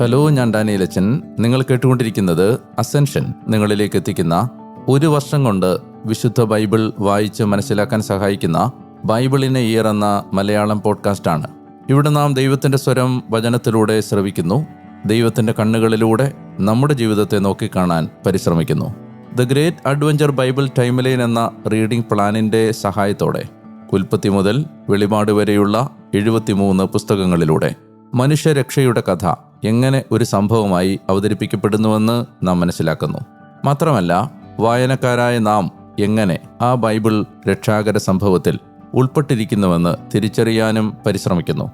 Hello ഞാൻ ഡാനിയലച്ചൻ നിങ്ങൾ കേട്ടുകൊണ്ടിരിക്കുന്നത് അസെൻഷൻ. നിങ്ങളിലേക്ക് എത്തിക്കുന്ന ഒരു വർഷം കൊണ്ട് വിശുദ്ധ ബൈബിൾ വായിച്ച് മനസ്സിലാക്കാൻ സഹായിക്കുന്ന ബൈബിളിനെ ഇയർ എന്ന മലയാളം പോഡ്കാസ്റ്റാണ്. ഇവിടെ നാം ദൈവത്തിന്റെ സ്വരം വചനത്തിലൂടെ ശ്രവിക്കുന്നു. ദൈവത്തിന്റെ കണ്ണുകളിലൂടെ നമ്മുടെ ജീവിതത്തെ നോക്കിക്കാണാൻ പരിശ്രമിക്കുന്നു. The great adventure Bible timeline എന്ന റീഡിംഗ് പ്ലാനിന്റെ സഹായത്തോടെ ഉൽപ്പത്തി മുതൽ വെളിപാട് വരെയുള്ള എഴുപത്തിമൂന്ന് പുസ്തകങ്ങളിലൂടെ മനുഷ്യരക്ഷയുടെ കഥ എങ്ങനെ ഒരു സംഭവമായി അവതരിപ്പിക്കപ്പെടുന്നുവെന്ന് നാം മനസ്സിലാക്കുന്നു. മാത്രമല്ല വായനക്കാരായ നാം എങ്ങനെ ആ ബൈബിൾ രക്ഷാകര സംഭവത്തിൽ ഉൾപ്പെട്ടിരിക്കുന്നുവെന്ന് തിരിച്ചറിയാനും പരിശ്രമിക്കുന്നു.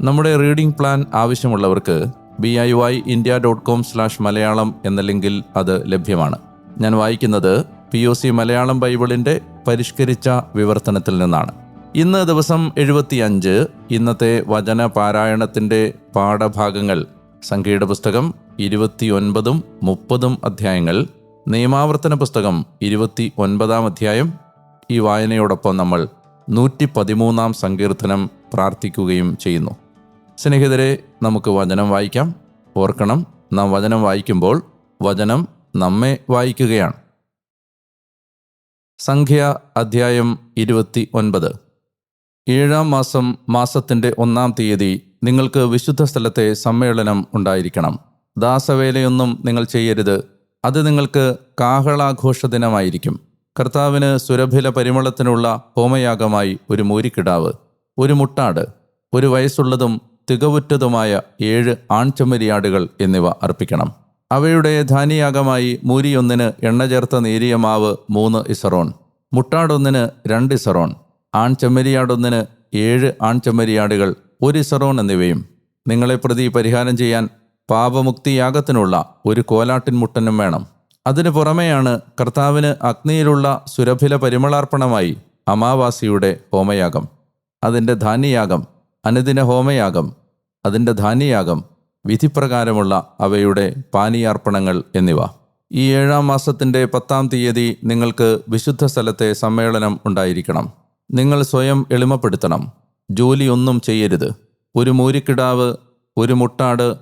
നമ്മുടെ റീഡിംഗ് പ്ലാൻ ആവശ്യമുള്ളവർക്ക് B I Y India dot com slash Malayalam എന്ന ലിങ്കിൽ അത് ലഭ്യമാണ്. ഞാൻ വായിക്കുന്നത് പി ഒ സി മലയാളം ബൈബിളിന്റെ പരിഷ്കരിച്ച വിവർത്തനത്തിൽ നിന്നാണ്. ഇന്ന് ദിവസം എഴുപത്തിയഞ്ച് ഇന്നത്തെ വചന പാരായണത്തിന്റെ പാഠഭാഗങ്ങൾ സംഖ്യയുടെ പുസ്തകം ഇരുപത്തിയൊൻപതും മുപ്പതും അധ്യായങ്ങൾ നിയമാവർത്തന പുസ്തകം ഇരുപത്തി ഒൻപതാം അധ്യായം. ഈ വായനയോടൊപ്പം നമ്മൾ നൂറ്റി പതിമൂന്നാം സങ്കീർത്തനം പ്രാർത്ഥിക്കുകയും ചെയ്യുന്നു. സ്നേഹിതരെ നമുക്ക് വചനം വായിക്കാം. ഓർക്കണം നാം വചനം വായിക്കുമ്പോൾ വചനം നമ്മെ വായിക്കുകയാണ്. സംഖ്യ അധ്യായം ഇരുപത്തി ഒൻപത് ഏഴാം മാസം മാസത്തിന്റെ ഒന്നാം തീയതി നിങ്ങൾക്ക് വിശുദ്ധ സ്ഥലത്തെ സമ്മേളനം ഉണ്ടായിരിക്കണം. ദാസവേലയൊന്നും നിങ്ങൾ ചെയ്യരുത്. അത് നിങ്ങൾക്ക് കാഹളാഘോഷ ദിനമായിരിക്കും കർത്താവിന് സുരഭില പരിമളത്തിനുള്ള ഹോമയാഗമായി ഒരു മൂരിക്കിടാവ് ഒരു മുട്ടാട് ഒരു വയസ്സുള്ളതും തികവുറ്റതുമായ ഏഴ് ആൺചെമ്മരിയാടുകൾ എന്നിവ അർപ്പിക്കണം. അവയുടെ ധാന്യയാഗമായി മൂരിയൊന്നിന് എണ്ണ ചേർത്ത നേരിയ മാവ് മൂന്ന് ഇസറോൺ മുട്ടാടൊന്നിന് രണ്ട് ഇസറോൺ ആൺചെമ്മരിയാടൊന്നിന് ഏഴ് ആൺ ചെമ്മരിയാടുകൾ ഒരു ഇസറോൺ എന്നിവയും. നിങ്ങളെ പ്രതി പരിഹാരം ചെയ്യാൻ പാപമുക്തിയാഗത്തിനുള്ള ഒരു കോലാട്ടിൻ മുട്ടനും വേണം. അതിനു പുറമെയാണ് കർത്താവിന് അഗ്നിയിലുള്ള സുരഭില പരിമളാർപ്പണമായി അമാവാസിയുടെ ഹോമയാഗം. അതിന്റെ ധാന്യയാഗം അനുദിന ഹോമയാഗം അതിന്റെ ധാന്യയാഗം വിധിപ്രകാരമുള്ള അവയുടെ പാനീയാർപ്പണങ്ങൾ എന്നിവ. ഈ ഏഴാം മാസത്തിന്റെ പത്താം തീയതി നിങ്ങൾക്ക് വിശുദ്ധ സ്ഥലത്തെ സമ്മേളനം ഉണ്ടായിരിക്കണം. നിങ്ങൾ സ്വയം എളിമപ്പെടുത്തണം. ജോലിയൊന്നും ചെയ്യരുത്. ഒരു മൂരിക്കിടാവ് ഒരു മുട്ടാട്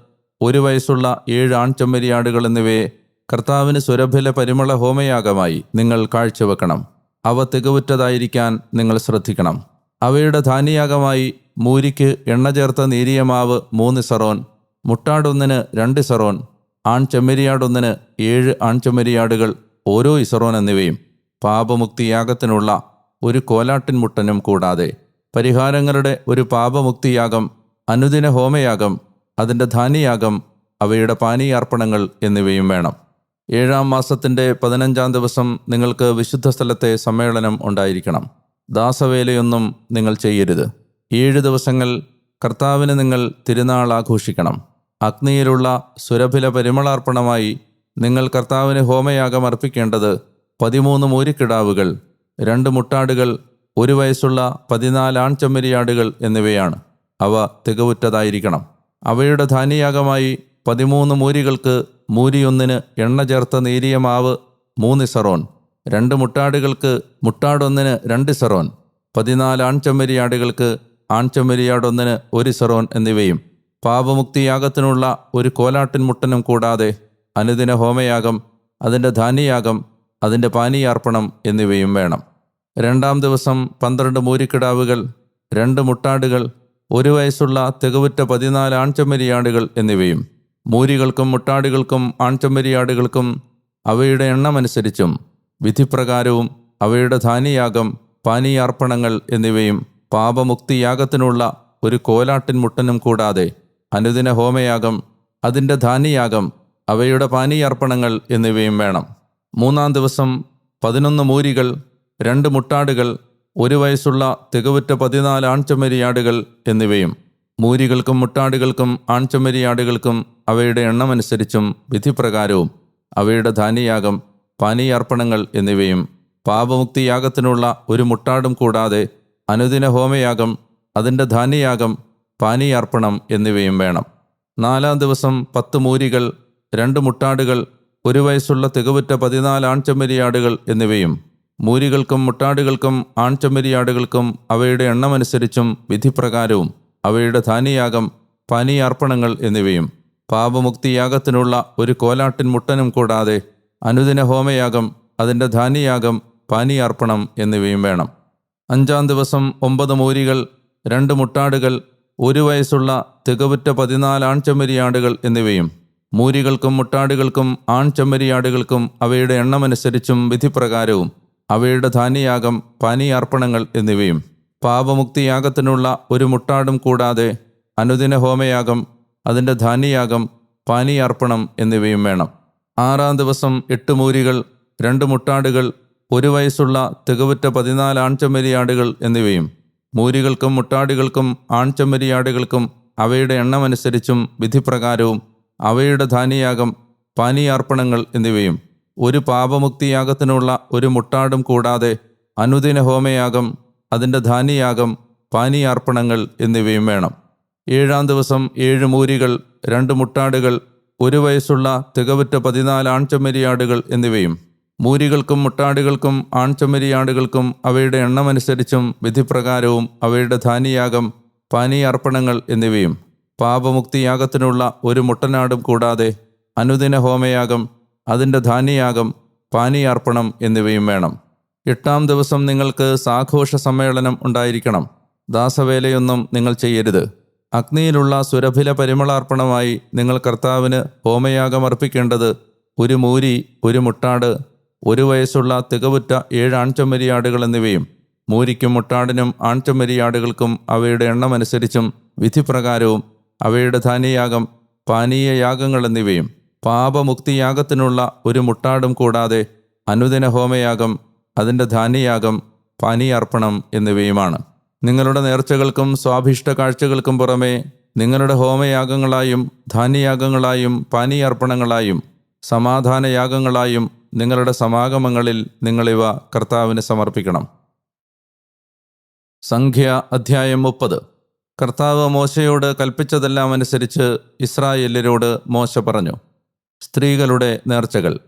ഒരു വയസ്സുള്ള ഏഴ് ആൺചെമ്മരിയാടുകൾ എന്നിവയെ കർത്താവിന് സുരഭില പരിമള ഹോമയാഗമായി നിങ്ങൾ കാഴ്ചവെക്കണം. അവ തികവുറ്റതായിരിക്കാൻ നിങ്ങൾ ശ്രദ്ധിക്കണം. അവയുടെ ധാന്യയാഗമായി മൂരിക്ക് എണ്ണ ചേർത്ത നേരിയ മാവ് മൂന്ന് സറോൻ മുട്ടാടൊന്നിന് രണ്ട് ഇസറോൻ ആൺചെമ്മരിയാടൊന്നിന് ഏഴ് ആൺചെമ്മരിയാടുകൾ ഓരോ ഇസറോൻ എന്നിവയും പാപമുക്തിയാഗത്തിനുള്ള ഒരു കോലാട്ടിൻമുട്ടനും കൂടാതെ പരിഹാരങ്ങളുടെ ഒരു പാപമുക്തിയാഗം അനുദിന ഹോമയാഗം അതിന്റെ ധാന്യയാഗം അവയുടെ പാനീയാർപ്പണങ്ങൾ എന്നിവയും വേണം. ഏഴാം മാസത്തിന്റെ പതിനഞ്ചാം ദിവസം നിങ്ങൾക്ക് വിശുദ്ധ സ്ഥലത്തെ സമ്മേളനം ഉണ്ടായിരിക്കണം. ദാസവേലയൊന്നും നിങ്ങൾ ചെയ്യരുത്. ഏഴ് ദിവസങ്ങൾ കർത്താവിന് നിങ്ങൾ തിരുനാൾ ആഘോഷിക്കണം. അഗ്നിയിലുള്ള സുരഭില പരിമളാർപ്പണമായി നിങ്ങൾ കർത്താവിന് ഹോമയാഗം അർപ്പിക്കേണ്ടത് പതിമൂന്ന് മൂരിക്കിടാവുകൾ രണ്ട് മുട്ടാടുകൾ ഒരു വയസ്സുള്ള പതിനാല് ആൺചെമ്മരിയാടുകൾ എന്നിവയാണ്. അവ തികവുറ്റതായിരിക്കണം. അവയുടെ ധാന്യയാഗമായി പതിമൂന്ന് മൂരികൾക്ക് മൂരിയൊന്നിന് എണ്ണ ചേർത്ത നേരിയ മാവ് മൂന്ന് സെറോൺ. രണ്ട് മുട്ടാടുകൾക്ക് മുട്ടാടൊന്നിന് രണ്ട് സെറോൺ. പതിനാല് ആൺചെമ്മരിയാടുകൾക്ക് ആൺചെമ്മരിയാടൊന്നിന് ഒരു സെറോൺ എന്നിവയും. പാപമുക്തിയാഗത്തിനുള്ള ഒരു കോലാട്ടിൻ മുട്ടനും കൂടാതെ അനുദിന ഹോമയാഗം അതിന്റെ ധാന്യയാഗം അതിന്റെ പാനീയാർപ്പണം എന്നിവയും വേണം. രണ്ടാം ദിവസം പന്ത്രണ്ട് മൂരിക്കിടാവുകൾ രണ്ട് മുട്ടാടുകൾ ഒരു വയസ്സുള്ള തികവുറ്റ പതിനാല് ആൺചെമ്മരിയാടുകൾ എന്നിവയും. മൂരികൾക്കും മുട്ടാടുകൾക്കും ആൺചെമ്മരിയാടുകൾക്കും അവയുടെ എണ്ണമനുസരിച്ചും വിധിപ്രകാരവും അവയുടെ ധാന്യയാഗം പാനീയാർപ്പണങ്ങൾ എന്നിവയും പാപമുക്തിയാഗത്തിനുള്ള ഒരു കോലാട്ടിൻ മുട്ടനും കൂടാതെ അനുദിന ഹോമയാഗം അതിന്റെ ധാന്യയാഗം അവയുടെ പാനീയാർപ്പണങ്ങൾ എന്നിവയും വേണം. മൂന്നാം ദിവസം പതിനൊന്ന് മൂരികൾ രണ്ട് മുട്ടാടുകൾ ഒരു വയസ്സുള്ള തികവുറ്റ പതിനാല് ആൺചമ്മരിയാടുകൾ എന്നിവയും മൂരികൾക്കും മുട്ടാടുകൾക്കും ആൺചമ്മരിയാടുകൾക്കും അവയുടെ എണ്ണമനുസരിച്ചും വിധിപ്രകാരവും അവയുടെ ധാന്യയാഗം പാനീയാർപ്പണങ്ങൾ എന്നിവയും പാപമുക്തിയാഗത്തിനുള്ള ഒരു മുട്ടാടും കൂടാതെ അനുദിന ഹോമയാഗം അതിന്റെ ധാന്യയാഗം പാനീയാർപ്പണം എന്നിവയും വേണം. നാലാം ദിവസം പത്ത് മൂരികൾ രണ്ട് മുട്ടാടുകൾ ഒരു വയസ്സുള്ള തികവുറ്റ പതിനാല് ആൺചെമ്മരിയാടുകൾ എന്നിവയും മൂരികൾക്കും മുട്ടാടുകൾക്കും ആൺചെമ്മരിയാടുകൾക്കും അവയുടെ എണ്ണമനുസരിച്ചും വിധിപ്രകാരവും അവയുടെ ധാന്യയാഗം പാനീയാർപ്പണങ്ങൾ എന്നിവയും പാപമുക്തിയാഗത്തിനുള്ള ഒരു കോലാട്ടിൻ മുട്ടനും കൂടാതെ അനുദിന ഹോമയാഗം അതിന്റെ ധാന്യയാഗം പാനീയാർപ്പണം എന്നിവയും വേണം. അഞ്ചാം ദിവസം ഒമ്പത് മൂരികൾ രണ്ട് മുട്ടാടുകൾ ഒരു വയസ്സുള്ള തികവുറ്റ പതിനാല് ആൺചെമ്മരിയാടുകൾ എന്നിവയും മൂരികൾക്കും മുട്ടാടുകൾക്കും ആൺചെമ്മരിയാടുകൾക്കും അവയുടെ എണ്ണമനുസരിച്ചും വിധിപ്രകാരവും അവയുടെ ധാന്യയാഗം പാനീയാർപ്പണങ്ങൾ എന്നിവയും. പാപമുക്തിയാഗത്തിനുള്ള ഒരു മുട്ടാടും കൂടാതെ അനുദിന ഹോമയാഗം അതിന്റെ ധാന്യയാഗം പാനീയാർപ്പണം എന്നിവയും വേണം. ആറാം ദിവസം എട്ട് മൂരികൾ രണ്ട് മുട്ടാടുകൾ ഒരു വയസ്സുള്ള തികവുറ്റ പതിനാല് ആൺചെമ്മരിയാടുകൾ എന്നിവയും. മൂരികൾക്കും മുട്ടാടുകൾക്കും ആൺചെമ്മരിയാടുകൾക്കും അവയുടെ എണ്ണമനുസരിച്ചും വിധിപ്രകാരവും അവയുടെ ധാന്യയാഗം പാനീയാർപ്പണങ്ങൾ എന്നിവയും ഒരു പാപമുക്തിയാഗത്തിനുള്ള ഒരു മുട്ടാടും കൂടാതെ അനുദിന ഹോമയാഗം അതിന്റെ ധാന്യയാഗം പാനീയാർപ്പണങ്ങൾ എന്നിവയും വേണം. ഏഴാം ദിവസം ഏഴ് മൂരികൾ രണ്ട് മുട്ടാടുകൾ ഒരു വയസ്സുള്ള തികവുറ്റ പതിനാല് ആൺചെമ്മരിയാടുകൾ എന്നിവയും മൂരികൾക്കും മുട്ടാടുകൾക്കും ആൺചെമ്മരിയാടുകൾക്കും അവയുടെ എണ്ണമനുസരിച്ചും വിധിപ്രകാരവും അവയുടെ ധാന്യയാഗം പാനീയാർപ്പണങ്ങൾ എന്നിവയും. പാപമുക്തിയാഗത്തിനുള്ള ഒരു മുട്ടനാടും കൂടാതെ അനുദിന ഹോമയാഗം അതിന്റെ ധാന്യയാഗം പാനീയാർപ്പണം എന്നിവയും വേണം. എട്ടാം ദിവസം നിങ്ങൾക്ക് സാഘോഷ സമ്മേളനം ഉണ്ടായിരിക്കണം. ദാസവേലയൊന്നും നിങ്ങൾ ചെയ്യരുത്. അഗ്നിയിലുള്ള സുരഭില പരിമളാർപ്പണമായി നിങ്ങൾ കർത്താവിന് ഹോമയാഗം അർപ്പിക്കേണ്ടത് ഒരു മൂരി ഒരു മുട്ടാട് ഒരു വയസ്സുള്ള തികവുറ്റ ഏഴ് ആൺചമ്മരിയാടുകൾ എന്നിവയും മൂരിക്കും മുട്ടാടിനും ആൺചമ്മരിയാടുകൾക്കും അവയുടെ എണ്ണമനുസരിച്ചും വിധിപ്രകാരവും അവയുടെ ധാന്യയാഗം പാനീയയാഗങ്ങൾ എന്നിവയും പാപമുക്തിയാഗത്തിനുള്ള ഒരു മുട്ടാടും കൂടാതെ അനുദിന ഹോമയാഗം അതിന്റെ ധാന്യയാഗം പാനീയാർപ്പണം എന്നിവയുമാണ്. നിങ്ങളുടെ നേർച്ചകൾക്കും സ്വാഭിഷ്ട കാഴ്ചകൾക്കും പുറമേ നിങ്ങളുടെ ഹോമയാഗങ്ങളായും ധാന്യയാഗങ്ങളായും പാനീയാർപ്പണങ്ങളായും സമാധാനയാഗങ്ങളായും നിങ്ങളുടെ സമാഗമങ്ങളിൽ നിങ്ങളിവ കർത്താവിന് സമർപ്പിക്കണം. സംഖ്യ അധ്യായം മുപ്പത്. കർത്താവ് മോശയോട് കൽപ്പിച്ചതെല്ലാം അനുസരിച്ച് ഇസ്രായേല്യരോട് മോശ പറഞ്ഞു. സ്ത്രീകളുടെ നേർച്ചകൾ.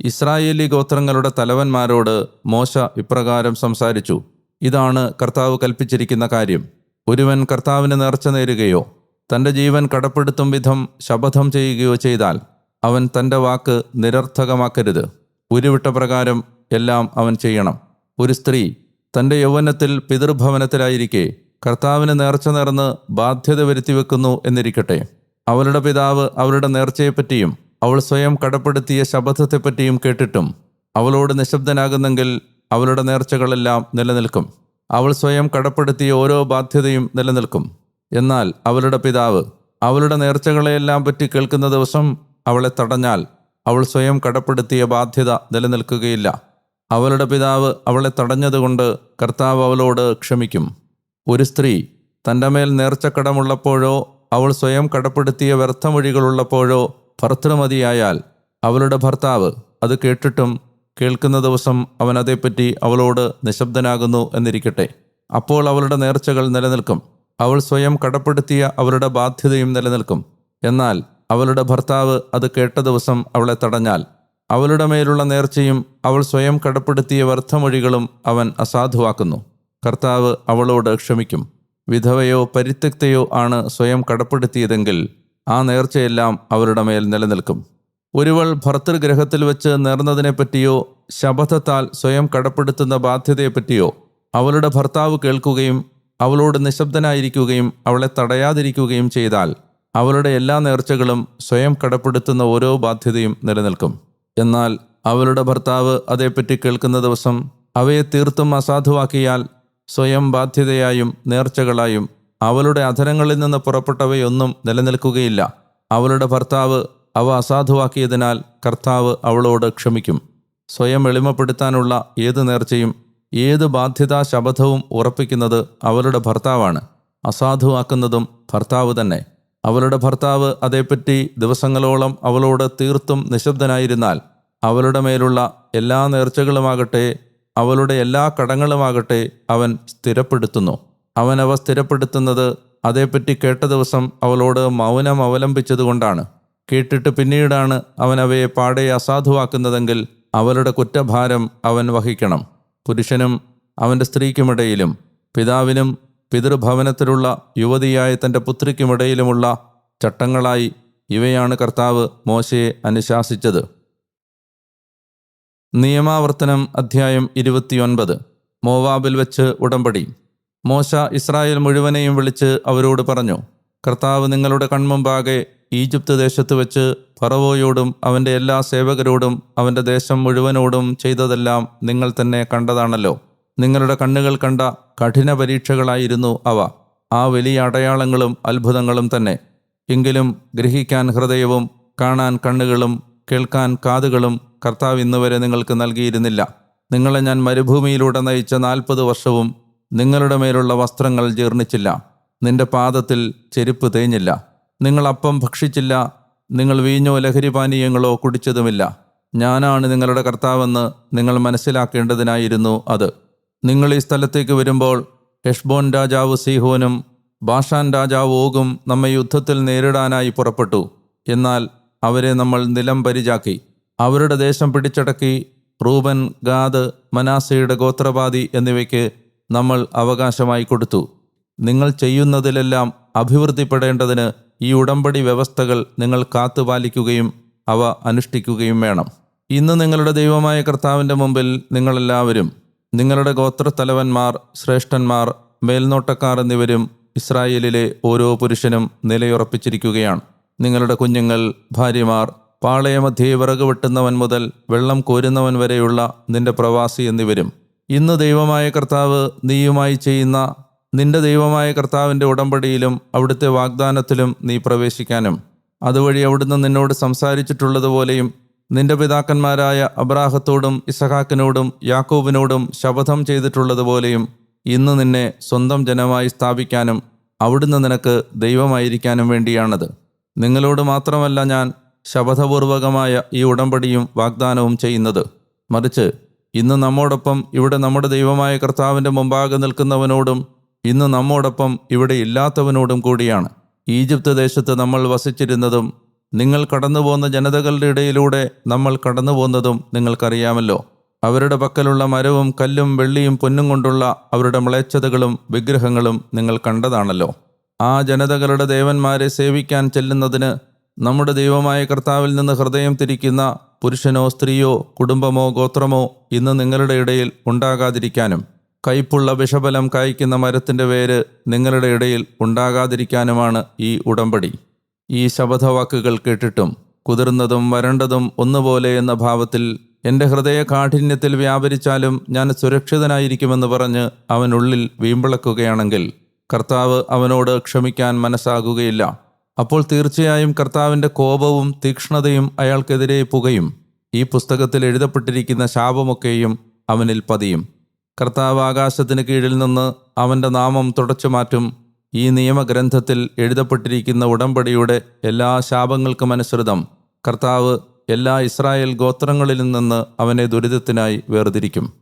ഇസ്രായേലി ഗോത്രങ്ങളുടെ തലവന്മാരോട് മോശ ഇപ്രകാരം സംസാരിച്ചു. ഇതാണ് കർത്താവ് കൽപ്പിച്ചിരിക്കുന്ന കാര്യം. ഒരുവൻ കർത്താവിന് നേർച്ച നേരുകയോ തന്റെ ജീവൻ കടപ്പെടുത്തും വിധം ശപഥം ചെയ്യുകയോ ചെയ്താൽ അവൻ തന്റെ വാക്ക് നിരർത്ഥകമാക്കരുത്. ഉരുവിട്ട പ്രകാരം എല്ലാം അവൻ ചെയ്യണം. ഒരു സ്ത്രീ തന്റെ യൗവനത്തിൽ പിതൃഭവനത്തിലായിരിക്കെ കർത്താവിന് നേർച്ച നേർന്ന് ബാധ്യത വരുത്തി വെക്കുന്നു എന്നിരിക്കട്ടെ. അവളുടെ പിതാവ് അവളുടെ നേർച്ചയെപ്പറ്റിയും അവൾ സ്വയം കടപ്പെടുത്തിയ ശബ്ദത്തെപ്പറ്റിയും കേട്ടിട്ടും അവളോട് നിശബ്ദനാകുന്നെങ്കിൽ അവളുടെ നേർച്ചകളെല്ലാം നിലനിൽക്കും. അവൾ സ്വയം കടപ്പെടുത്തിയ ഓരോ ബാധ്യതയും നിലനിൽക്കും. എന്നാൽ അവളുടെ പിതാവ് അവളുടെ നേർച്ചകളെയെല്ലാം പറ്റി കേൾക്കുന്ന ദിവസം അവളെ തടഞ്ഞാൽ അവൾ സ്വയം കടപ്പെടുത്തിയ ബാധ്യത നിലനിൽക്കുകയില്ല. അവളുടെ പിതാവ് അവളെ തടഞ്ഞതുകൊണ്ട് കർത്താവ് അവളോട് ക്ഷമിക്കും. ഒരു സ്ത്രീ തന്റെ മേൽ നേർച്ചക്കടമുള്ളപ്പോഴോ അവൾ സ്വയം കടപ്പെടുത്തിയ വ്യർത്ഥമൊഴികളുള്ളപ്പോഴോ ഭർത്തൃമതിയായാൽ അവളുടെ ഭർത്താവ് അത് കേട്ടിട്ടും കേൾക്കുന്ന ദിവസം അവൻ അതേപ്പറ്റി അവളോട് നിശബ്ദനാകുന്നു എന്നിരിക്കട്ടെ. അപ്പോൾ അവളുടെ നേർച്ചകൾ നിലനിൽക്കും. അവൾ സ്വയം കടപ്പെടുത്തിയ അവളുടെ ബാധ്യതയും നിലനിൽക്കും. എന്നാൽ അവളുടെ ഭർത്താവ് അത് കേട്ട ദിവസം അവളെ തടഞ്ഞാൽ അവളുടെ മേലുള്ള നേർച്ചയും അവൾ സ്വയം കടപ്പെടുത്തിയ വ്യർത്ഥമൊഴികളും അവൻ അസാധുവാക്കുന്നു. കർത്താവ് അവളോട് ക്ഷമിക്കും. വിധവയോ പരിത്യക്തയോ ആണ് സ്വയം കടപ്പെടുത്തിയതെങ്കിൽ ആ നേർച്ചയെല്ലാം അവരുടെ മേൽ നിലനിൽക്കും. ഒരുവൾ ഭർത്തൃഗ്രഹത്തിൽ വെച്ച് നേർന്നതിനെപ്പറ്റിയോ ശപഥത്താൽ സ്വയം കടപ്പെടുത്തുന്ന ബാധ്യതയെപ്പറ്റിയോ അവളുടെ ഭർത്താവ് കേൾക്കുകയും അവളോട് നിശബ്ദനായിരിക്കുകയും അവളെ തടയാതിരിക്കുകയും ചെയ്താൽ അവളുടെ എല്ലാ നേർച്ചകളും സ്വയം കടപ്പെടുത്തുന്ന ഓരോ ബാധ്യതയും നിലനിൽക്കും. എന്നാൽ അവളുടെ ഭർത്താവ് അതേപ്പറ്റി കേൾക്കുന്ന ദിവസം അവയെ തീർത്തും അസാധുവാക്കിയാൽ സ്വയം ബാധ്യതയായും നേർച്ചകളായും അവളുടെ അധരങ്ങളിൽ നിന്ന് പുറപ്പെട്ടവയൊന്നും നിലനിൽക്കുകയില്ല. അവളുടെ ഭർത്താവ് അവ അസാധുവാക്കിയതിനാൽ കർത്താവ് അവളോട് ക്ഷമിക്കും. സ്വയം എളിമപ്പെടുത്താനുള്ള ഏത് നേർച്ചയും ഏത് ബാധ്യതാ ശപഥവും ഉറപ്പിക്കുന്നത് അവളുടെ ഭർത്താവാണ്. അസാധുവാക്കുന്നതും ഭർത്താവ് തന്നെ. അവളുടെ ഭർത്താവ് അതേപ്പറ്റി ദിവസങ്ങളോളം അവളോട് തീർത്തും നിശബ്ദനായിരുന്നാൽ അവളുടെ മേലുള്ള എല്ലാ നേർച്ചകളുമാകട്ടെ അവളുടെ എല്ലാ കടങ്ങളുമാകട്ടെ അവൻ സ്ഥിരപ്പെടുത്തുന്നു. അവൻ അവ സ്ഥിരപ്പെടുത്തുന്നത് അതേപ്പറ്റി കേട്ട ദിവസം അവളോട് മൗനം അവലംബിച്ചതുകൊണ്ടാണ് കേട്ടിട്ട് പിന്നീടാണ് അവൻ അവയെ പാടെ അസാധുവാക്കുന്നതെങ്കിൽ അവളുടെ കുറ്റഭാരം അവൻ വഹിക്കണം. പുരുഷനും അവന്റെ സ്ത്രീക്കുമിടയിലും പിതാവിനും പിതൃഭവനത്തിലുള്ള യുവതിയായ തന്റെ പുത്രിക്കുമിടയിലുമുള്ള ചട്ടങ്ങളായി ഇവയാണ് കർത്താവ് മോശയെ അനുശാസിച്ചത്. നിയമാവർത്തനം അധ്യായം ഇരുപത്തിയൊൻപത്. മോവാബിൽ വെച്ച് ഉടമ്പടി. മോശ ഇസ്രായേൽ മുഴുവനെയും വിളിച്ച് അവരോട് പറഞ്ഞു കർത്താവ് നിങ്ങളുടെ കൺമുമ്പാകെ ഈജിപ്ത് ദേശത്ത് വെച്ച് ഫറവോയോടും അവന്റെ എല്ലാ സേവകരോടും അവന്റെ ദേശം മുഴുവനോടും ചെയ്തതെല്ലാം നിങ്ങൾ തന്നെ കണ്ടതാണല്ലോ. നിങ്ങളുടെ കണ്ണുകൾ കണ്ട കഠിന പരീക്ഷകളായിരുന്നു അവ. ആ വലിയ അടയാളങ്ങളും അത്ഭുതങ്ങളും തന്നെ. എങ്കിലും ഗ്രഹിക്കാൻ ഹൃദയവും കാണാൻ കണ്ണുകളും കേൾക്കാൻ കാതുകളും കർത്താവ് ഇന്നുവരെ നിങ്ങൾക്ക് നൽകിയിരുന്നില്ല. നിങ്ങളെ ഞാൻ മരുഭൂമിയിലൂടെ നയിച്ച നാൽപ്പത് വർഷവും നിങ്ങളുടെ മേലുള്ള വസ്ത്രങ്ങൾ ജീർണിച്ചില്ല. നിന്റെ പാദത്തിൽ ചെരുപ്പ് തേഞ്ഞില്ല. നിങ്ങൾ അപ്പം ഭക്ഷിച്ചില്ല. നിങ്ങൾ വീഞ്ഞോ ലഹരിപാനീയങ്ങളോ കുടിച്ചതുമില്ല. ഞാനാണ് നിങ്ങളുടെ കർത്താവെന്ന് നിങ്ങൾ മനസ്സിലാക്കേണ്ടതിനായിരുന്നു അത്. നിങ്ങൾ ഈ സ്ഥലത്തേക്ക് വരുമ്പോൾ ഹെഷ്ബോൻ രാജാവ് സീഹോനും ബാഷാൻ രാജാവ് ഓഗും നമ്മെ യുദ്ധത്തിൽ നേരിടാനായി പുറപ്പെട്ടു. എന്നാൽ അവരെ നമ്മൾ നിലം പരിചാക്കി. അവരുടെ ദേശം പിടിച്ചടക്കി. റൂബൻ ഗാദ് മനാസയുടെ ഗോത്രപാതി എന്നിവയ്ക്ക് നമ്മൾ അവകാശമായി കൊടുത്തു. നിങ്ങൾ ചെയ്യുന്നതിലെല്ലാം അഭിവൃദ്ധിപ്പെടേണ്ടതിന് ഈ ഉടമ്പടി വ്യവസ്ഥകൾ നിങ്ങൾ കാത്തുപാലിക്കുകയും അവ അനുഷ്ഠിക്കുകയും വേണം. ഇന്ന് നിങ്ങളുടെ ദൈവമായ കർത്താവിന്റെ മുമ്പിൽ നിങ്ങളെല്ലാവരും നിങ്ങളുടെ ഗോത്രത്തലവന്മാർ ശ്രേഷ്ഠന്മാർ മേൽനോട്ടക്കാർ എന്നിവരും ഇസ്രായേലിലെ ഓരോ പുരുഷനും നിലയുറപ്പിച്ചിരിക്കുകയാണ്. നിങ്ങളുടെ കുഞ്ഞുങ്ങൾ ഭാര്യമാർ പാളയമധ്യേ വിറക് വെട്ടുന്നവൻ മുതൽ വെള്ളം കോരുന്നവൻ വരെയുള്ള നിന്റെ പ്രവാസി എന്നിവരും ഇന്ന് ദൈവമായ കർത്താവ് നീയുമായി ചെയ്യുന്ന നിന്റെ ദൈവമായ കർത്താവിന്റെ ഉടമ്പടിയിലും അവിടുത്തെ വാഗ്ദാനത്തിലും നീ പ്രവേശിക്കാനും അതുവഴി അവിടുന്ന് നിന്നോട് സംസാരിച്ചിട്ടുള്ളതുപോലെയും നിന്റെ പിതാക്കന്മാരായ അബ്രാഹത്തോടും ഇസഹാക്കിനോടും യാക്കോബിനോടും ശപഥം ചെയ്തിട്ടുള്ളതുപോലെയും ഇന്ന് നിന്നെ സ്വന്തം ജനമായി സ്ഥാപിക്കാനും അവിടുന്ന് നിനക്ക് ദൈവമായിരിക്കാനും വേണ്ടിയാണത്. നിങ്ങളോട് മാത്രമല്ല ഞാൻ ശപഥപൂർവകമായ ഈ ഉടമ്പടിയും വാഗ്ദാനവും ചെയ്യുന്നത്. മറിച്ച് ഇന്ന് നമ്മോടൊപ്പം ഇവിടെ നമ്മുടെ ദൈവമായ കർത്താവിന്റെ മുമ്പാകെ നിൽക്കുന്നവനോടും ഇന്ന് നമ്മോടൊപ്പം ഇവിടെ ഇല്ലാത്തവനോടും കൂടിയാണ്. ഈജിപ്ത് ദേശത്ത് നമ്മൾ വസിച്ചിരുന്നതും നിങ്ങൾ കടന്നുപോകുന്ന ജനതകളുടെ ഇടയിലൂടെ നമ്മൾ കടന്നുപോകുന്നതും നിങ്ങൾക്കറിയാമല്ലോ. അവരുടെ പക്കലുള്ള മരവും കല്ലും വെള്ളിയും പൊന്നും കൊണ്ടുള്ള അവരുടെ മ്ലേച്ഛതകളും വിഗ്രഹങ്ങളും നിങ്ങൾ കണ്ടതാണല്ലോ. ആ ജനതകളുടെ ദേവന്മാരെ സേവിക്കാൻ ചെല്ലുന്നതിന് നമ്മുടെ ദൈവമായ കർത്താവിൽ നിന്ന് ഹൃദയം തിരിക്കുന്ന പുരുഷനോ സ്ത്രീയോ കുടുംബമോ ഗോത്രമോ ഇന്ന് നിങ്ങളുടെ ഇടയിൽ ഉണ്ടാകാതിരിക്കാനും കയ്പുള്ള വിഷബലം കായ്ക്കുന്ന മരത്തിന്റെ വേര് നിങ്ങളുടെ ഇടയിൽ ഉണ്ടാകാതിരിക്കാനുമാണ് ഈ ഉടമ്പടി. ഈ ശബദവാക്കുകൾ കേട്ടിട്ടും കുതിർന്നതും വരണ്ടതും ഒന്നുപോലെ എന്ന ഭാവത്തിൽ എന്റെ ഹൃദയ കാഠിന്യത്തിൽ വ്യാപരിച്ചാലും ഞാൻ സുരക്ഷിതനായിരിക്കുമെന്ന് പറഞ്ഞ് അവനുള്ളിൽ വീമ്പിളക്കുകയാണെങ്കിൽ കർത്താവ് അവനോട് ക്ഷമിക്കാൻ മനസ്സാകുകയില്ല. അപ്പോൾ തീർച്ചയായും കർത്താവിന്റെ കോപവും തീക്ഷ്ണതയും അയാൾക്കെതിരെ പുകയും. ഈ പുസ്തകത്തിൽ എഴുതപ്പെട്ടിരിക്കുന്ന ശാപമൊക്കെയും അവനിൽ പതിയും. കർത്താവ് ആകാശത്തിന് കീഴിൽ നിന്ന് അവന്റെ നാമം തുടച്ചു മാറ്റും. ഈ നിയമഗ്രന്ഥത്തിൽ എഴുതപ്പെട്ടിരിക്കുന്ന ഉടമ്പടിയുടെ എല്ലാ ശാപങ്ങൾക്കും അനുസൃതം. കർത്താവ് എല്ലാ ഇസ്രായേൽ ഗോത്രങ്ങളിൽ നിന്ന് അവനെ ദുരിതത്തിനായി വേർതിരിക്കും.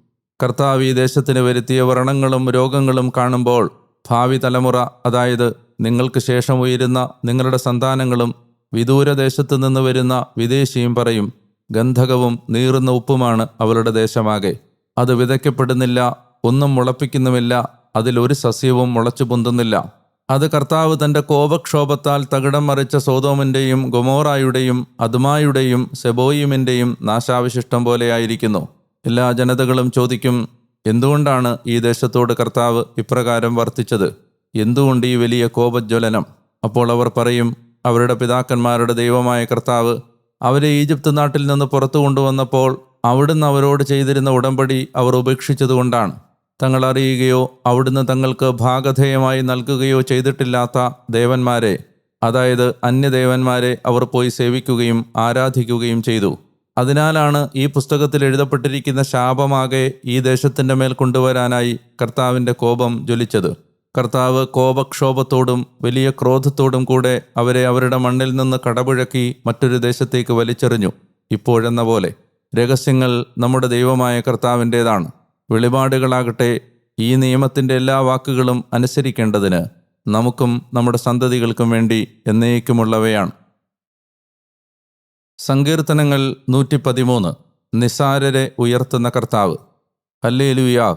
കർത്താവ് ഈ ദേശത്തിന് വരുത്തിയ വ്രണങ്ങളും രോഗങ്ങളും കാണുമ്പോൾ ഭാവി തലമുറ അതായത് നിങ്ങൾക്ക് ശേഷം ഉയരുന്ന നിങ്ങളുടെ സന്താനങ്ങളും വിദൂരദേശത്തു നിന്ന് വരുന്ന വിദേശിയും പറയും ഗന്ധകവും നീറുന്ന ഉപ്പുമാണ് അവരുടെ ദേശമാകെ. അത് വിതയ്ക്കപ്പെടുന്നില്ല ഒന്നും മുളപ്പിക്കുന്നുമില്ല അതിലൊരു സസ്യവും മുളച്ചു പൊന്തുന്നില്ല. അത് കർത്താവ് തന്റെ കോപക്ഷോഭത്താൽ തകിടം മറിച്ച സോതോമിന്റെയും ഗൊമോറായുടെയും അതുമായുടെയും സെബോയിമിന്റെയും നാശാവശിഷ്ടം പോലെയായിരിക്കുന്നു എല്ലാ ജനതകളും ചോദിക്കും എന്തുകൊണ്ടാണ് ഈ ദേശത്തോട് കർത്താവ് ഇപ്രകാരം വർത്തിച്ചത്? എന്തുകൊണ്ട് ഈ വലിയ കോപജ്വലനം? അപ്പോൾ അവർ പറയും അവരുടെ പിതാക്കന്മാരുടെ ദൈവമായ കർത്താവ് അവരെ ഈജിപ്ത് നാട്ടിൽ നിന്ന് പുറത്തു കൊണ്ടുവന്നപ്പോൾ അവിടുന്ന് അവരോട് ചെയ്തിരുന്ന ഉടമ്പടി അവർ ഉപേക്ഷിച്ചതുകൊണ്ടാണ്. തങ്ങൾ അറിയുകയോ അവിടുന്ന് തങ്ങൾക്ക് ഭാഗധേയമായി നൽകുകയോ ചെയ്തിട്ടില്ലാത്ത ദേവന്മാരെ അതായത് അന്യദേവന്മാരെ അവർ പോയി സേവിക്കുകയും ആരാധിക്കുകയും ചെയ്തു. അതിനാലാണ് ഈ പുസ്തകത്തിൽ എഴുതപ്പെട്ടിരിക്കുന്ന ശാപമാകെ ഈ ദേശത്തിന്റെ മേൽ കൊണ്ടുവരാനായി കർത്താവിന്റെ കോപം ജ്വലിച്ചത്. കർത്താവ് കോപക്ഷോഭത്തോടും വലിയ ക്രോധത്തോടും കൂടെ അവരെ അവരുടെ മണ്ണിൽ നിന്ന് കടപുഴക്കി മറ്റൊരു ദേശത്തേക്ക് വലിച്ചെറിഞ്ഞു. ഇപ്പോഴെന്ന പോലെ രഹസ്യങ്ങൾ നമ്മുടെ ദൈവമായ കർത്താവിന്റേതാണ്. വെളിപാടുകളാകട്ടെ ഈ നിയമത്തിന്റെ എല്ലാ വാക്കുകളും അനുസരിക്കേണ്ടതിന് നമുക്കും നമ്മുടെ സന്തതികൾക്കും വേണ്ടി എന്നേക്കുമുള്ളവയാണ്. സങ്കീർത്തനങ്ങൾ നൂറ്റി പതിമൂന്ന് നിസാരരെ ഉയർത്തുന്ന കർത്താവ്. ഹല്ലേലൂയ.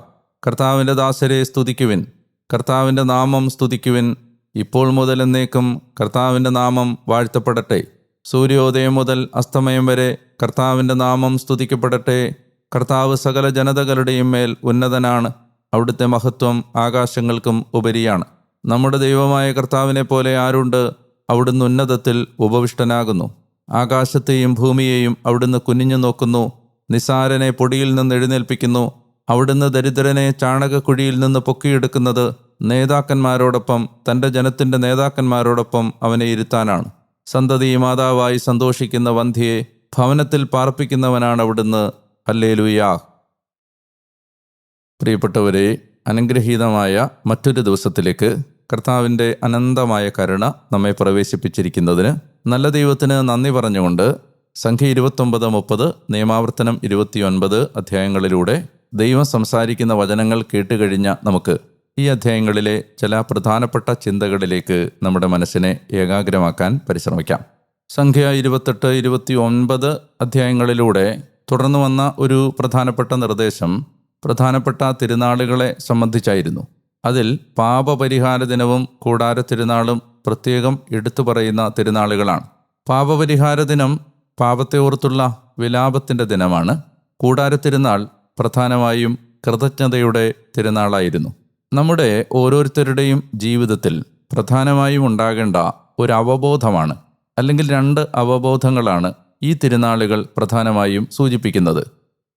കർത്താവിന്റെ ദാസരെ സ്തുതിക്കുവിൻ. കർത്താവിന്റെ നാമം സ്തുതിക്കുവിൻ. ഇപ്പോൾ മുതൽ എന്നേക്കും കർത്താവിന്റെ നാമം വാഴ്ത്തപ്പെടട്ടെ. സൂര്യോദയം മുതൽ അസ്തമയം വരെ കർത്താവിന്റെ നാമം സ്തുതിക്കപ്പെടട്ടെ. കർത്താവ് സകല ജനതകളുടെയും മേൽ ഉന്നതനാണ്. അവിടുത്തെ മഹത്വം ആകാശങ്ങൾക്കും ഉപരിയാണ്. നമ്മുടെ ദൈവമായ കർത്താവിനെ പോലെ ആരുണ്ട്? അവിടുന്ന് ഉന്നതത്തിൽ ഉപവിഷ്ടനാകുന്നു. ആകാശത്തെയും ഭൂമിയെയും അവിടുന്ന് കുനിഞ്ഞു നോക്കുന്നു. നിസാരനെ പൊടിയിൽ നിന്ന് എഴുന്നേൽപ്പിക്കുന്നു. അവിടുന്ന് ദരിദ്രനെ ചാണകക്കുഴിയിൽ നിന്ന് പൊക്കിയെടുക്കുന്നത് നേതാക്കന്മാരോടൊപ്പം തന്റെ ജനത്തിന്റെ നേതാക്കന്മാരോടൊപ്പം അവനെ ഇരുത്താനാണ്. സന്തതി മാതാവായി സന്തോഷിക്കുന്ന വന്ധ്യയെ ഭവനത്തിൽ പാർപ്പിക്കുന്നവനാണ് അവിടുന്ന്. ഹല്ലേലൂയാ. പ്രിയപ്പെട്ടവരെ അനുഗ്രഹീതമായ മറ്റൊരു ദിവസത്തിലേക്ക് കർത്താവിന്റെ അനന്തമായ കരുണ നമ്മെ പ്രവേശിപ്പിച്ചിരിക്കുന്നതിന് നല്ല ദൈവത്തിന് നന്ദി പറഞ്ഞുകൊണ്ട് സംഖ്യ ഇരുപത്തൊമ്പത് മുപ്പത് നിയമാവർത്തനം ഇരുപത്തിയൊൻപത് അധ്യായങ്ങളിലൂടെ ദൈവം സംസാരിക്കുന്ന വചനങ്ങൾ കേട്ടുകഴിഞ്ഞ നമുക്ക് ഈ അധ്യായങ്ങളിലെ ചില പ്രധാനപ്പെട്ട ചിന്തകളിലേക്ക് നമ്മുടെ മനസ്സിനെ ഏകാഗ്രമാക്കാൻ പരിശ്രമിക്കാം. സംഖ്യ ഇരുപത്തെട്ട് ഇരുപത്തി ഒൻപത് അധ്യായങ്ങളിലൂടെ തുടർന്നു വന്ന ഒരു പ്രധാനപ്പെട്ട നിർദ്ദേശം പ്രധാനപ്പെട്ട തിരുനാളുകളെ സംബന്ധിച്ചായിരുന്നു. അതിൽ പാപപരിഹാര ദിനവും കൂടാര തിരുനാളും പ്രത്യേകം എടുത്തു പറയുന്ന തിരുനാളുകളാണ്. പാപപരിഹാര ദിനം പാപത്തെ ഓർത്തുള്ള വിലാപത്തിന്റെ ദിനമാണ്. കൂടാര തിരുനാൾ പ്രധാനമായും കൃതജ്ഞതയുടെ തിരുനാളായിരുന്നു. നമ്മുടെ ഓരോരുത്തരുടെയും ജീവിതത്തിൽ പ്രധാനമായും ഉണ്ടാകേണ്ട ഒരു അവബോധമാണ് അല്ലെങ്കിൽ രണ്ട് അവബോധങ്ങളാണ് ഈ തിരുനാളുകൾ പ്രധാനമായും സൂചിപ്പിക്കുന്നത്.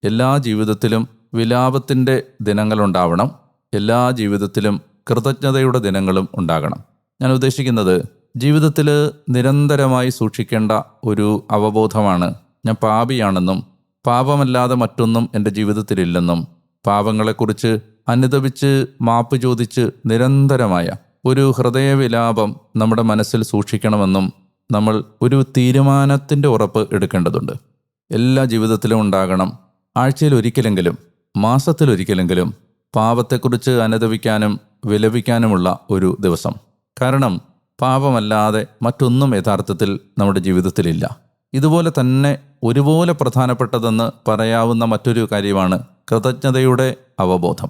എല്ലാ ജീവിതത്തിലും വിലാപത്തിന്റെ ദിനങ്ങളുണ്ടാവണം എല്ലാ ജീവിതത്തിലും കൃതജ്ഞതയുടെ ദിനങ്ങളും ഉണ്ടാകണം. ഞാൻ ഉദ്ദേശിക്കുന്നത് ജീവിതത്തിൽ നിരന്തരമായി സൂക്ഷിക്കേണ്ട ഒരു അവബോധമാണ് ഞാൻ പാപിയാണെന്നും പാപമല്ലാതെ മറ്റൊന്നും എന്റെ ജീവിതത്തിലില്ലെന്നും പാപങ്ങളെക്കുറിച്ച് അനുദപിച്ച് മാപ്പ് ചോദിച്ച് നിരന്തരമായ ഒരു ഹൃദയവിലാപം നമ്മുടെ മനസ്സിൽ സൂക്ഷിക്കണമെന്നും നമ്മൾ ഒരു തീരുമാനത്തിന്റെ ഉറപ്പ് എടുക്കേണ്ടതുണ്ട്. എല്ലാ ജീവിതത്തിലും ഉണ്ടാകണം. ആഴ്ചയിൽ ഒരിക്കലെങ്കിലും മാസത്തിലൊരിക്കലെങ്കിലും പാപത്തെക്കുറിച്ച് അനുദവിക്കാനും വിലപിക്കാനുമുള്ള ഒരു ദിവസം. കാരണം പാപമല്ലാതെ മറ്റൊന്നും യഥാർത്ഥത്തിൽ നമ്മുടെ ജീവിതത്തിലില്ല. ഇതുപോലെ തന്നെ ഒരുപോലെ പ്രധാനപ്പെട്ടതെന്ന് പറയാവുന്ന മറ്റൊരു കാര്യമാണ് കൃതജ്ഞതയുടെ അവബോധം.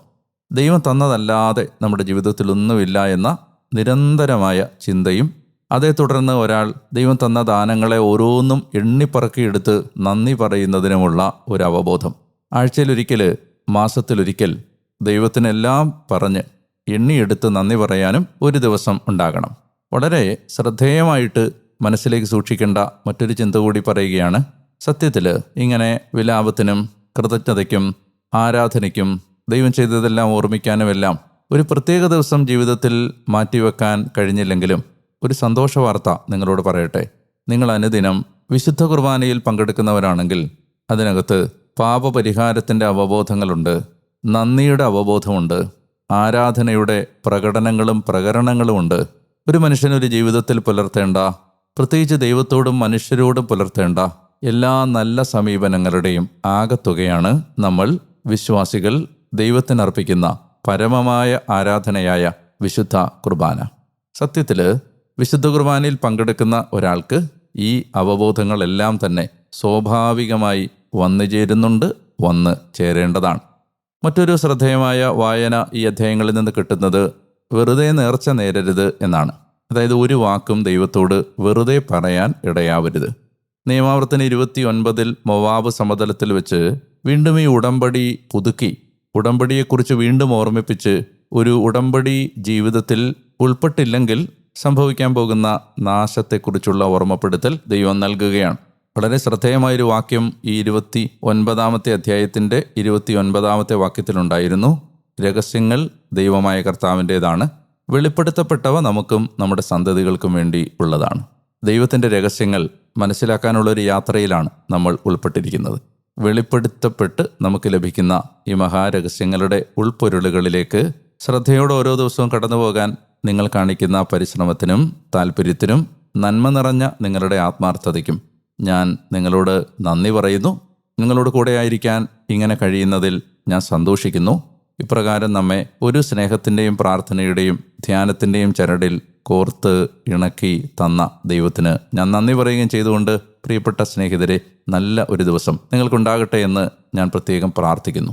ദൈവം തന്നതല്ലാതെ നമ്മുടെ ജീവിതത്തിലൊന്നുമില്ല എന്ന നിരന്തരമായ ചിന്തയും അതേ തുടർന്ന് ഒരാൾ ദൈവം തന്ന ദാനങ്ങളെ ഓരോന്നും എണ്ണിപ്പറക്കിയെടുത്ത് നന്ദി പറയുന്നതിനുമുള്ള ഒരു അവബോധം. ആഴ്ചയിലൊരിക്കൽ മാസത്തിലൊരിക്കൽ ദൈവത്തിനെല്ലാം പറഞ്ഞ് എണ്ണിയെടുത്ത് നന്ദി പറയാനും ഒരു ദിവസം ഉണ്ടാകണം. വളരെ ശ്രദ്ധേയമായിട്ട് മനസ്സിലേക്ക് സൂക്ഷിക്കേണ്ട മറ്റൊരു ചിന്ത കൂടി പറയുകയാണ്. സത്യത്തിൽ ഇങ്ങനെ വിലാപത്തിനും കൃതജ്ഞതയ്ക്കും ആരാധനയ്ക്കും ദൈവം ചെയ്തതെല്ലാം ഓർമ്മിക്കാനുമെല്ലാം ഒരു പ്രത്യേക ദിവസം ജീവിതത്തിൽ മാറ്റിവെക്കാൻ കഴിഞ്ഞില്ലെങ്കിലും ഒരു സന്തോഷ വാർത്ത നിങ്ങളോട് പറയട്ടെ. നിങ്ങൾ അനുദിനം വിശുദ്ധ കുർബാനയിൽ പങ്കെടുക്കുന്നവരാണെങ്കിൽ അതിനകത്ത് പാപപരിഹാരത്തിന്റെ അവബോധങ്ങളുണ്ട് നന്ദിയുടെ അവബോധമുണ്ട് ആരാധനയുടെ പ്രകടനങ്ങളും പ്രകരണങ്ങളും ഉണ്ട്. ഒരു മനുഷ്യനൊരു ജീവിതത്തിൽ പുലർത്തേണ്ട പ്രത്യേകിച്ച് ദൈവത്തോടും മനുഷ്യരോടും പുലർത്തേണ്ട എല്ലാ നല്ല സമീപനങ്ങളുടെയും ആകത്തുകയാണ് നമ്മൾ വിശ്വാസികൾ ദൈവത്തിനർപ്പിക്കുന്ന പരമമായ ആരാധനയായ വിശുദ്ധ കുർബാന. സത്യത്തിൽ വിശുദ്ധ കുർബാനയിൽ പങ്കെടുക്കുന്ന ഒരാൾക്ക് ഈ അവബോധങ്ങളെല്ലാം തന്നെ സ്വാഭാവികമായി വന്നു ചേരുന്നുണ്ട് വന്ന് ചേരേണ്ടതാണ് മറ്റൊരു ശ്രദ്ധേയമായ വായന ഈ അധ്യായങ്ങളിൽ നിന്ന് കിട്ടുന്നത് വെറുതെ നേർച്ച നേരരുത് എന്നാണ്. അതായത് ഒരു വാക്കും ദൈവത്തോട് വെറുതെ പറയാൻ ഇടയാവരുത്. നിയമാവർത്തന ഇരുപത്തി ഒൻപതിൽ മൊവാബ് സമതലത്തിൽ വെച്ച് വീണ്ടും ഈ ഉടമ്പടി പുതുക്കി ഉടമ്പടിയെക്കുറിച്ച് വീണ്ടും ഓർമ്മിപ്പിച്ച് ഒരു ഉടമ്പടി ജീവിതത്തിൽ ഉൾപ്പെട്ടില്ലെങ്കിൽ സംഭവിക്കാൻ പോകുന്ന നാശത്തെക്കുറിച്ചുള്ള ഓർമ്മപ്പെടുത്തൽ ദൈവം നൽകുകയാണ്. വളരെ ശ്രദ്ധേയമായൊരു വാക്യം ഈ ഇരുപത്തി ഒൻപതാമത്തെ അധ്യായത്തിന്റെ ഇരുപത്തി ഒൻപതാമത്തെ വാക്യത്തിലുണ്ടായിരുന്നു. രഹസ്യങ്ങൾ ദൈവമായ കർത്താവിന്റേതാണ്. വെളിപ്പെടുത്തപ്പെട്ടവ നമുക്കും നമ്മുടെ സന്തതികൾക്കും വേണ്ടി ഉള്ളതാണ്. ദൈവത്തിന്റെ രഹസ്യങ്ങൾ മനസ്സിലാക്കാനുള്ളൊരു യാത്രയിലാണ് നമ്മൾ ഉൾപ്പെട്ടിരിക്കുന്നത്. വെളിപ്പെടുത്തപ്പെട്ട് നമുക്ക് ലഭിക്കുന്ന ഈ മഹാരഹസ്യങ്ങളുടെ ഉൾപ്പൊരുളുകളിലേക്ക് ശ്രദ്ധയോടെ ഓരോ ദിവസവും കടന്നു പോകാൻ നിങ്ങൾ കാണിക്കുന്ന പരിശ്രമത്തിനും താല്പര്യത്തിനും നന്മ നിറഞ്ഞ നിങ്ങളുടെ ആത്മാർത്ഥതയ്ക്കും ഞാൻ നിങ്ങളോട് നന്ദി പറയുന്നു. നിങ്ങളോട് കൂടെ ആയിരിക്കാൻ ഇങ്ങനെ കഴിയുന്നതിൽ ഞാൻ സന്തോഷിക്കുന്നു. ഇപ്രകാരം നമ്മെ ഒരു സ്നേഹത്തിന്റെയും പ്രാർത്ഥനയുടെയും ധ്യാനത്തിന്റെയും ചരടിൽ കോർത്ത് ഇണക്കി തന്ന ദൈവത്തിന് ഞാൻ നന്ദി പറയുകയും ചെയ്തുകൊണ്ട് പ്രിയപ്പെട്ട സ്നേഹിതരെ നല്ല ഒരു ദിവസം നിങ്ങൾക്കുണ്ടാകട്ടെ എന്ന് ഞാൻ പ്രത്യേകം പ്രാർത്ഥിക്കുന്നു.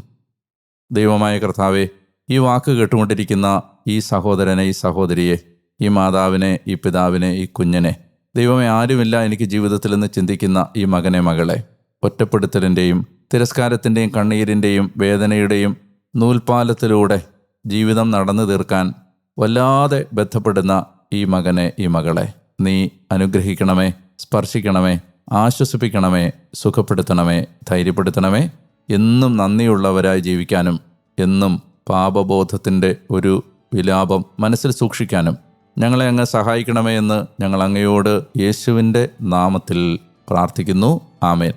ദൈവമായ കർത്താവെ ഈ വാക്ക് കേട്ടുകൊണ്ടിരിക്കുന്ന ഈ സഹോദരനെ ഈ സഹോദരിയെ ഈ മാതാവിനെ ഈ പിതാവിനെ ഈ കുഞ്ഞിനെ ദൈവമേ ആരുമില്ല എനിക്ക് ജീവിതത്തിൽ നിന്ന് ചിന്തിക്കുന്ന ഈ മകനെ മകളെ. ഒറ്റപ്പെടുത്തലിന്റെയും തിരസ്കാരത്തിന്റെയും കണ്ണീരിന്റെയും വേദനയുടെയും നൂൽപാലത്തിലൂടെ ജീവിതം നടന്നു തീർക്കാൻ വല്ലാതെ ബന്ധപ്പെടുന്ന ഈ മകനെ ഈ മകളെ. നീ അനുഗ്രഹിക്കണമേ സ്പർശിക്കണമേ ആശ്വസിപ്പിക്കണമേ സുഖപ്പെടുത്തണമേ ധൈര്യപ്പെടുത്തണമേ. എന്നും നന്ദിയുള്ളവരായി ജീവിക്കാനും എന്നും പാപബോധത്തിന്റെ ഒരു വിലാപം മനസ്സിൽ സൂക്ഷിക്കാനും ഞങ്ങളെ അങ്ങ് സഹായിക്കണമേ എന്ന് ഞങ്ങൾ അങ്ങയോട് യേശുവിന്റെ നാമത്തിൽ പ്രാർത്ഥിക്കുന്നു. ആമേൻ.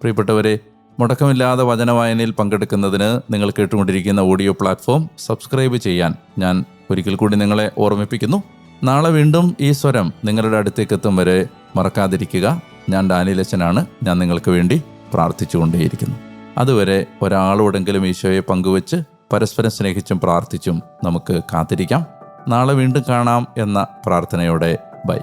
പ്രിയപ്പെട്ടവരെ മുടക്കമില്ലാതെ വചനവായനയിൽ പങ്കെടുക്കുന്നതിന് നിങ്ങൾ കേട്ടുകൊണ്ടിരിക്കുന്ന ഓഡിയോ പ്ലാറ്റ്ഫോം സബ്സ്ക്രൈബ് ചെയ്യാൻ ഞാൻ ഒരിക്കൽ കൂടി നിങ്ങളെ ഓർമ്മിപ്പിക്കുന്നു. നാളെ വീണ്ടും ഈ സ്വരം നിങ്ങളുടെ അടുത്തേക്ക് എത്തും വരെ മറക്കാതിരിക്കുക. ഞാൻ ഡാനിലച്ചനാണ് ഞാൻ നിങ്ങൾക്ക് വേണ്ടി പ്രാർത്ഥിച്ചുകൊണ്ടേയിരിക്കുന്നു. അതുവരെ ഒരാളോടെങ്കിലും ഈശോയെ പങ്കുവച്ച് പരസ്പരം സ്നേഹിച്ചും പ്രാർത്ഥിച്ചും നമുക്ക് കാത്തിരിക്കാം. നാളെ വീണ്ടും കാണാം എന്ന പ്രാർത്ഥനയോടെ ബൈ.